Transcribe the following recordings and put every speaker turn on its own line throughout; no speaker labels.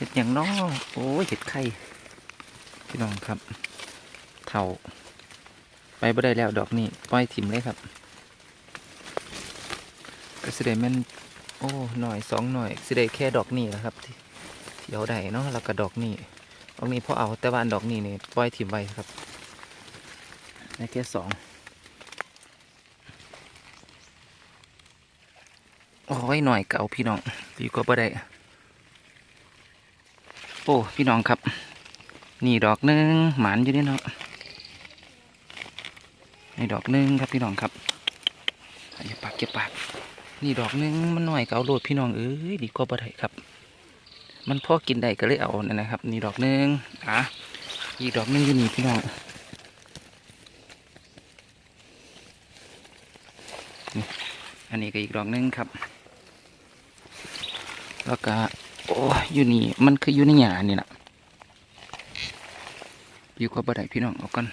เห็ดอย่างน้อโอ้ยเห็ดไข่พี่น้องครับ เท่า ไปบ่ได้แล้วดอกนี้ปล่อยถิ่มเลยครับก็สิได้แม่นโอ้หน่อยสองหน่อยสิได้แค่ดอกนี้แหละครับ ที่ที่เอาได้เนาะแล้วก็ดอกนี้ดอกนี้พอเอาแต่ว่าอันดอกนี้นี่ยปล่อยถิ่มไว้ครับได้แค่สองโอ้ยหน่อยเก่าพี่น้องอยู่ก็บ่ได้ อ้พี่น้องครับ นี่ดอกหนึ่งหมานอยู่นี่เนาะนี่ดอกหนึ่งครับพี่น้องครับอย่าปากอย่าปากนี่ดอกหนึ่งมันหน่อยก็เอาโลดพี่น้องเอ้ยดีกว่าบ่ได้ครับ มันพอกินได้ก็เลยเอานั่นะครับ นี่ดอกหนึ่งอะอีกดอกหนึ่งอยู่นี่พี่น้องอันนี้ก็อีกดอกหนึ่งครับ แล้วก็ โอ้ยอยู่นี่มันคืออยู่ในหยานี่นะอยู่กับบ่ได้พี่น้องเอากัน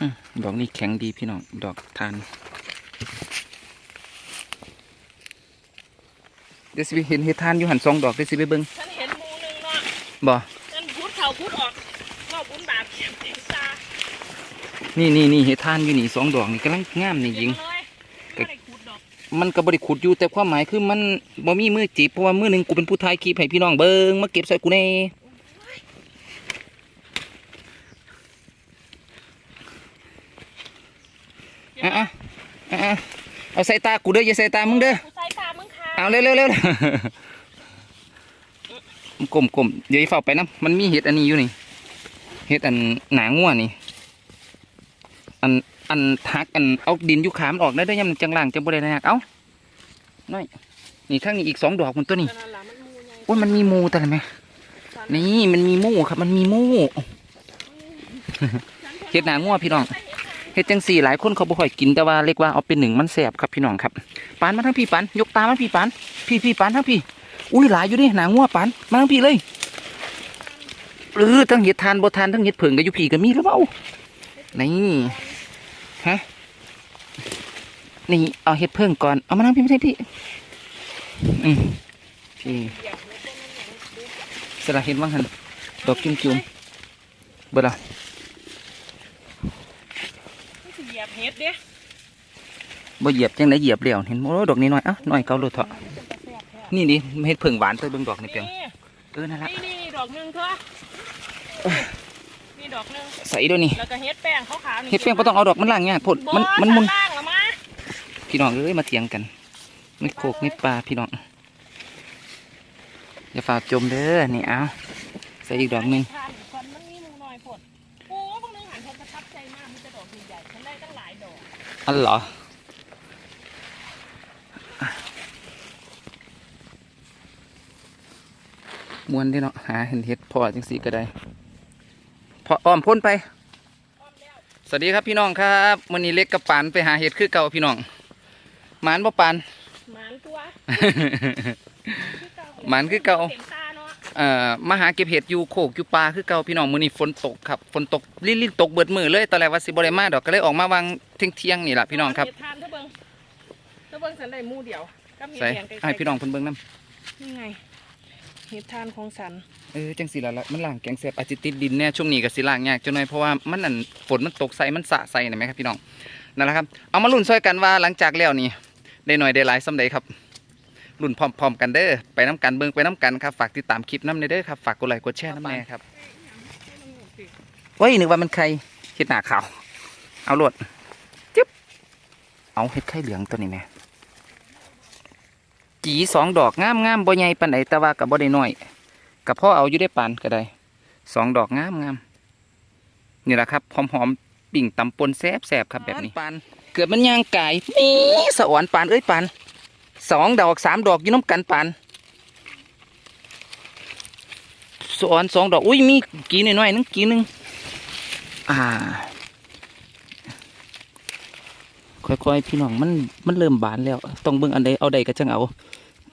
อืมดอกนี้แข็งดีพี่น้อง ดอกทานเดี๋ยวสิไปเห็นเห็ดทานอยู่หันสองดอกเดี๋ยวสิไปเบิ่ง
ฉันเห็นหมูหนึ่งเนาะ
บ่
ฉันพุดเขาพุด นติดซา
นี่นี่นี่เห็ดทานอยู่นี่สองดอกนี่กำลังงามนี่ยิง
เก็บมาเลยไม่ได้ขุดดอก
มันก็บริขุดอยู่แต่ความหมายคือมันบ่มีมือจีบเพราะว่ามือหนึ่งกูเป็นผู้ถ่ายคลิปให้พี่น้องเบิงมาเก็บใส่กูแน่อะอะอะอะเอาใส่ตากูเด้ออย่าใส่ตามึงเด้อ
กูใส่ตามึงค่ะ
เอาเร็วเร็วเร็วกลมกลมเดี๋ยวอีเฝ้าไปนะมันมีเห็ดอันนี้อยู่นี่ เห็ดอันหนางัวนี่ อันอันทักอันเอาดินยุขามออกได้ด้วยยามนจังหล่างจังบ่ได้นะฮักเอ้าน้อยนี่ข้างนี้อีกสองดอกมันตัวนี้
นั่นล่ะมันมูใหญ่
โอ้ยมันมีมูแต่ไหมนี่มันมีมูครับ มันมีมูเห็ดหนางัวพี่น้องเห็ดจังสี่หลายคนเขาบ่ค่อยกินแต่ว่าเรียกว่าเอาเป็นหนึ่งมันแสบครับพี่น้องครับปานมาทั้งพี่ปานยกตามาพี่ปานพี่พี่ปานทั้งพี่ อุ้ยหลายอยู่ดิหนางัวปานมาทั้งพี่เลย เออทั้งเห็ดทานบ่ทานทั้งเห็ดเผิงกับยุพีก็มีแล้วเปล่านี่ฮะนี่เอาเห็ดเพิ่งก่อนเอามานั่งพี่ไม่ใช่พี่อืมพี่สละเห็นว่างหันดอกจุ่มจุ่มๆเบิดละ
มันสิเหยียบเห็ดเด้
บ่เหยียบจังไดเหยียบแล้วเห็นโอ้ดอกนี้หน่อยอะหน่อยเกาโลดเถอะ
มันเป็นตะแซ่บแท้
นี่ดิเห็ดเพิ่งหวานเตยเบิ่งดอกนี่เพียง
นี่
เออนั่นละ
นี่นี่ดอกหนึ่งเถอะ นี่ดอกหนึ่ง
ใส่ด้วยนี่
แล้วก็เห็ดแป้งขาวๆนี่
เห็ดเพียงบ่ต้องเอาดอกมันล่างยากพด
บ่
มันมันมุน
ชั้ล่างละมา
พี่น้องเอ้ยมาเถียงกันไม่โคกไม่ปลาพี่น้องอย่าฝากจมเด้อนี่เอาใส่อีกดอกหนึง
ทานก่อนมันมีหมูน้อยพดโอ้พวกนึงหันคนประทับใจมากมันจะดอกใหญ่ๆฉันได้ตั้งหลายดอก
อันเหรอมวนเด้เนาะหาเห็นเห็ดพอจังสีก็ได้ พออ้อมพ้นไป
อ้อมแล้ว
สวัสดีครับพี่น้องครับวันนี้เล็กกับปานไปหาเห็ดคือเก่าพี่น้องหมานบ่ปาน
หมานตัว
หมานคือเก่า
เต็มตาเนาะ
เอ่อมาหาเก็บเห็ดอยู่โคกอยู่ปลาคือเก่าพี่น้องมื้อนี้ฝนตกครับฝนตกลิ่นๆตกเบิดมือเลยตอนแรกว่าสิบ่ได้มาดอกก็เลยออกมาวางเที่ยงๆนี่ล่ะพี่น้องครับ
เห็ดทานเท่าเบิ้งเท่าเบิ้งสันได้หมูเดียวกับเห็ด
ใส่
แดงใกล้ๆ
ให้พี่น้องเพิ่นเบิ่งนํ
นี่ไง เห็ดทานของสัน
เออจังสิล่ะละมันล้างแกงแซ่บอาจจะติดดินแน่ช่วงนี้ก็สิล้างยากจังหน่อยเพราะว่ามันนั่นฝนมันตกใส่มันสะใส่นะแม่ครับพี่น้องนั่นแหละครับเอามาลุ้นช่วยกันว่าหลังจากแล้วนี่ได้หน่อยได้หลายสำใดครับลุ้นพร้อมๆกันเด้อไปน้กันเบิ่งไปน้กันครับฝากติดตามคลิปน้ำในเด้อครับฝากกดไลค์กดแชร์น้ำแน่ครับเว้ยนึกว่ามันไข่เห็ดหนาขาวเอาโลดจึ๊บเอาเห็ดไข่เหลืองตัวนี้แม่ จีสองดอกงามงามๆบ่ใหญ่ปานใดแต่ว่ากับบ่ได้น้อยกับพ่อเอาอยู่ได้ปานก็ได้สองดอกงามงามนี่แหละครับหอมหอมๆปิ่งตำปนแซบแซบๆครับแบบนี้ปานเกิดมันย่างไก่มีสะอ่อนปานเอ้ยปานสองดอกสามดอกอยู่น้ำกันปานสะอ่อนสองดอกอุ้ยมีกี่น้อยๆนึงกี่หนึงอ่า ค่อยๆพี่น้องมันมันเริ่มบานแล้ว ต้องเบิ่งอันใดเอาใดก็จังเอา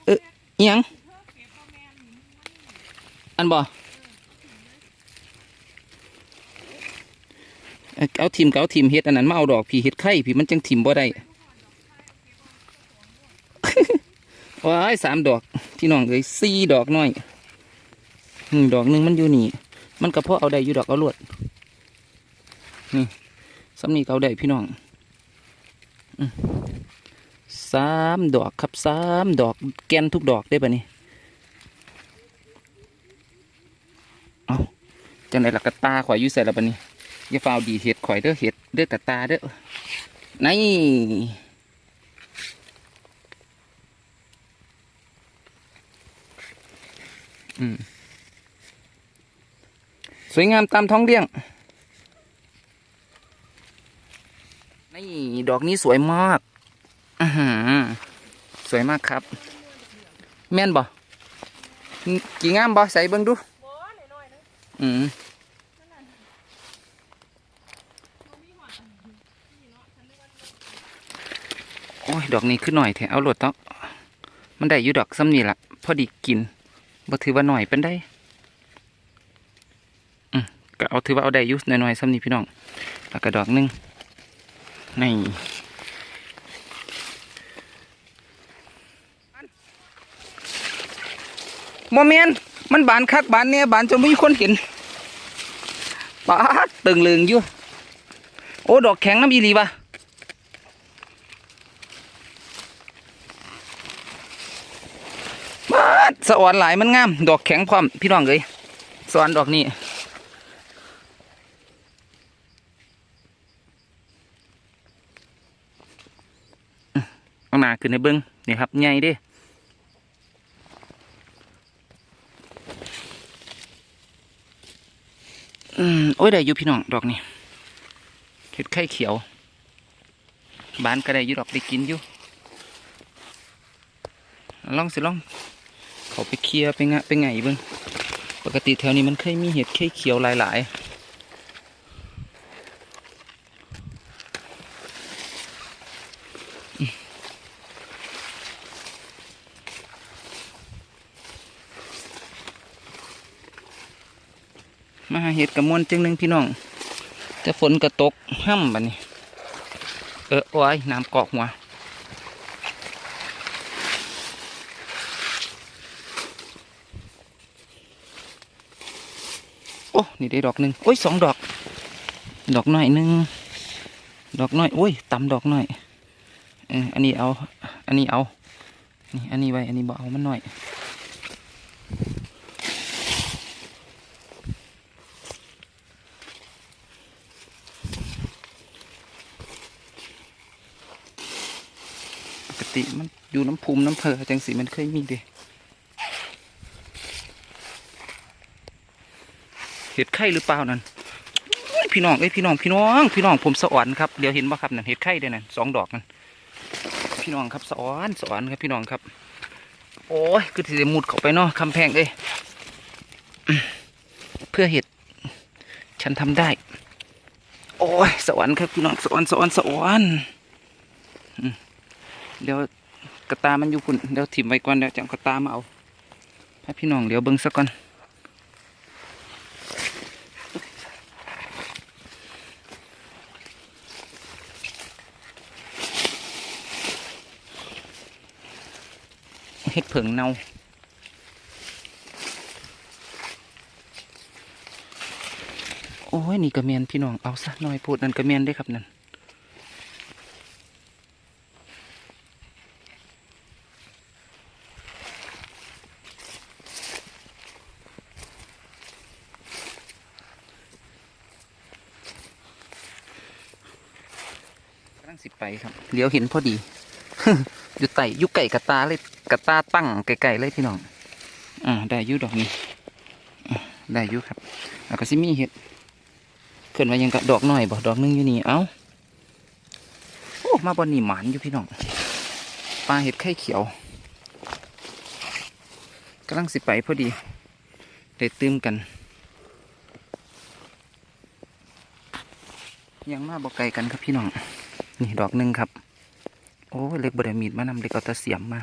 เอ๊ะอิหยังอันบ่เอาเอาทิมก็เอาทิมเฮ็ดอันนั้นมาเอาดอกพี่เฮ็ดไข่พี่มันจังทิมบ่ได้ว้ายสามดอกพี่น้องเอ้ยสี่ดอกน้อยอืมดอกหนึ่งมันอยู่นี่ มันก็พอเอาได้อยู่ดอกเอาลวดนี่สำนีก็เอาได้พี่น้อง สามดอกครับสามดอกแกนทุกดอกได้ปะนี่เอาจังไหนล่ะกระตาข่อยอยู่ใส่ละปะนี่อย่าฟาวดีเห็ดข่อยเด้อเห็ดเด้อกระตาเด้อนี่อืมสวยงามตามท้องเลี้ยง นี่ ดอกนี้สวยมากอืสวยมากครับ แม่นบ่กี่งามบ่ใส่เบิ่งดู
อื
มโอ้ย ดอกนี้ขึ้นหน่อยแถเอาโหลดต้อมันได้อยู่ดอกซ้ำนี่ละพอดีกินบ่ถือว่าหน่อยเป็นได้อืมก็เอาถือว่าเอาได้อยุหน่อยๆซ้ำนี่พี่น้องแล้วก็ดอกหนึง นี่โมเมนมันบานคักบานเนี่ยบานจนไม่มีคนเห็นปาดตึงเลืองอยู่ โอ้ ดอกแข็งน้ำอีหลีวะมาดสะอ่อนหลายมันงาม ดอกแข็งพร้อม พี่น้องเลยสะอ่อนดอกนี้อื้อเอาห นาขึ้นในเบิ้งนี่ครับใหญ่ด้อืมโอ้ยได้อยู่พี่น้องดอกนี้เห็ดไข่เขียว บ้านก็ได้อยู่ดอกได้กินอยู่ลองสิลอง เขาไปเคลียร์ไปงะไปไงเบิ่งปกติแถวนี้มันเคยมีเห็ดไข่เขียวหลายๆ มาหาเห็ดกระมวลจังหนึ่งพี่น้องแต่ฝนกระตกห้ำบัดนี้ เออโอ้ยน้ำเกาะหัวโอ้นี่ได้ดอกหนึ่งโอ้ยสองดอก ดอกน้อยหนึ่งดอกน้อยโอ้ยต่ำดอกน้อยอันนี้เอา อันนี้เอา นี่ อันนี้ไว้ อันนี้บ่เอามันหน้อย ติมันอยู่น้ำภูมิน้ำเพอจังสีมันเคยมีเด้เห็ดไข่หรือเปล่านั่นพี่น้องเอ้พี่น้องพี่น้อง พี่น้องผมสะอ่อนครับเดี๋ยวเห็นบ่ครับนั่นเห็ดไข่เด้นั่นสองดอกนั่นพี่น้องครับสะอ่อนสะอ่อนครับพี่น้องครับ โอ้ยคือที่จะมุดเข้าไปเนาะคำแพงเอ้ยเพื่อเห็ดฉันทำได้ โอ้ยสะอ่อนครับพี่น้องสะอ่อนสะอ่อนสะออนอืม เดี๋ยวกระตามันอยู่พุ่นเดี๋ยวถิ่มไว้ก่อนเดี๋ยวจะกระตามาเอาให้พี่น้องเดี๋ยวเบิ้งซะก่อนเฮ็ดเผิงเน่าโอ้ยนี่กระเมียนพี่น้องเอาซะหน่อยพูดนั่นกระเมียนได้ครับนั่นกำลังสิไป ครับเลี้ยวเห็นพอดี อยู่ไต่ยู่ไก่กระตาเลยกระตาตั้งไก่ๆเลยพี่น้องอ่าได้ยุดอกนี้อ่ได้ยุครับแล้วก็สิมีเห็ดเกินมายังกะดอกหน่อยบ่ดอกหนึงอยู่นี่เอ้าโอ้มาบนนี่หมานอยู่พี่น้องปลาเห็ดไข่เขียวกำลังสิไปพอดีได้ตื้มกัน ยังมาบอกไกลกันครับพี่น้อง นี่ดอกหนึ่งครับ โอ้เล็กบดมีดมานำเล็กเอาตะเสียมมา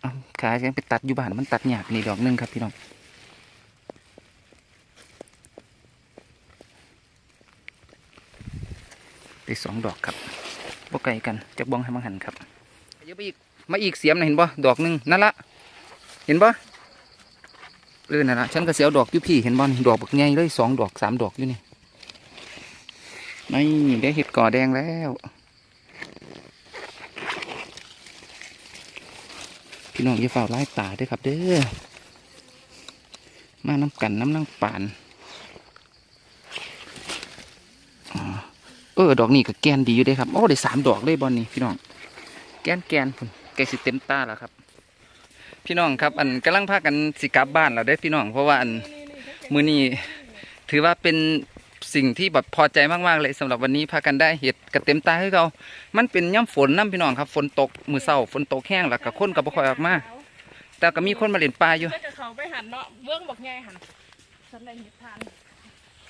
เอาขายังไปตัดอยู่บ้านมันตัดหยาบนี่ดอกหนึ่งครับพี่น้องได้สองดอกครับบ่ไกลกันจากบ้องให้มังหันครับเดี๋ยวไปอีกมาอีกเสียมนะเห็นบ่ดอกหนึ่งนั่นละเห็นบ่เออนั่นละฉันก็เสียวดอกอยู่พี่เห็นบ่ดอกบักใหญ่เลยสองดอกสามดอกอยู่นี่ นี่ได้เห็ดก่อแดงแล้ว พี่น้องอย่าเฝ้าไล่ตาด้วยครับเด้อ มาน้ำกันน้ำนั่งป่าน เออ ดอกนี้ก็แกนดีอยู่ด้ครับ โอ้ได้สามดอกเลยบอลนี่พี่น้อง แกนแกนพุ่นแกสิเต็มตาแล้วครับ พี่น้องครับ อันกำลังพากันสิกลับบ้านแล้วได้พี่น้อง เพราะว่าอันมือนี้ถือว่าเป็น สิ่งที่แบบพอใจมากๆเลยสำหรับวันนี้พากันได้เห็ดกระเต็มตาให้เรา มันเป็นย่ำฝนน้ำพี่น้องครับ ฝนตกมือเศร้าฝนตกแห้งแล้วก็คนก็บ่ค่อยออกมา แต่ก็มีคนมาเล่นปลาอยู่
ก็จะเขาไปหันเนาะเบื้องบอกไงหันฉันได้เห็ดทาน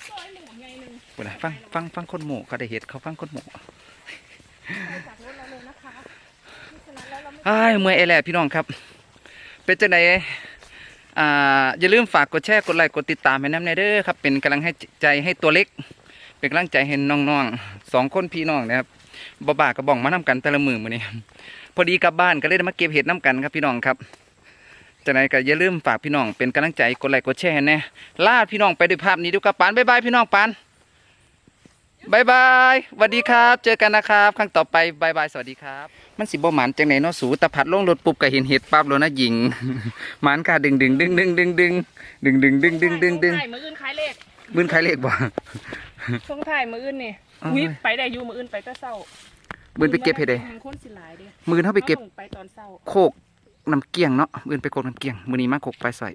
ซอยหนึ่งบอกไงหนึ่ง
เวลาฟังฟังฟังคนหมู่เขาได้เห็ดเขาฟังคนหมู่
ไปจากรถเราเลยนะคะเพราะฉะนั้นแล้วเราไม่
อ้ายเมื่อยไอ้แหละพี่น้องครับ เป็นจังได อย่าลืมฝากกดแชร์กดไลค์กดติดตามให้น้ำในเด้อครับเป็นกำลังให้ใจให้ตัวเล็ก เป็นกำลังใจให้น้องๆสองคนพี่น้องนะครับบ่บ่ากระบองมานํกันแต่ละมือมือนี้พอดีกลับบ้านก็เลยมาเก็บเห็ดน้กันครับพี่น้องครับจังไดก็อย่าลืมฝากพี่น้องเป็นกำลังใจกดไลค์กดแชร์แน่ลาพี่น้องไปด้วยภาพนี้ดูกับปานบ๊ายบายพี่น้องปาน บายบายสวัสดีครับ เจอกันนะครับ ครั้งต่อไปบายบาย สวัสดีครับ มันสิบ่หมานจังไหนเนาะสูตะพัดลงรถปุ๊บก็เห็นเห็ดปั๊บแล้วนะหญิงหมานค่ะดึงดึงดึงดึงดึงดึงดึงดึงดึงดึงดึงดึง
ถ่มืออื่นขายเลข
มือนใครเลขบ่
ช่วงถ่ายมืออื่นนี่
อ้าว
อุ้ยไปได้อยู่มืออื่นไปแต่เศร้า
มือนไปเก็บเห็ดเลย
มันคนสิหลายเด้
มือนเฮาไปเก็บ
อาลงไปตอนเศร้า
โคกน้ำเกี้ยงเนาะมือนไปโคกน้ำเกี้ยง มือนี้มาโคกไปใส่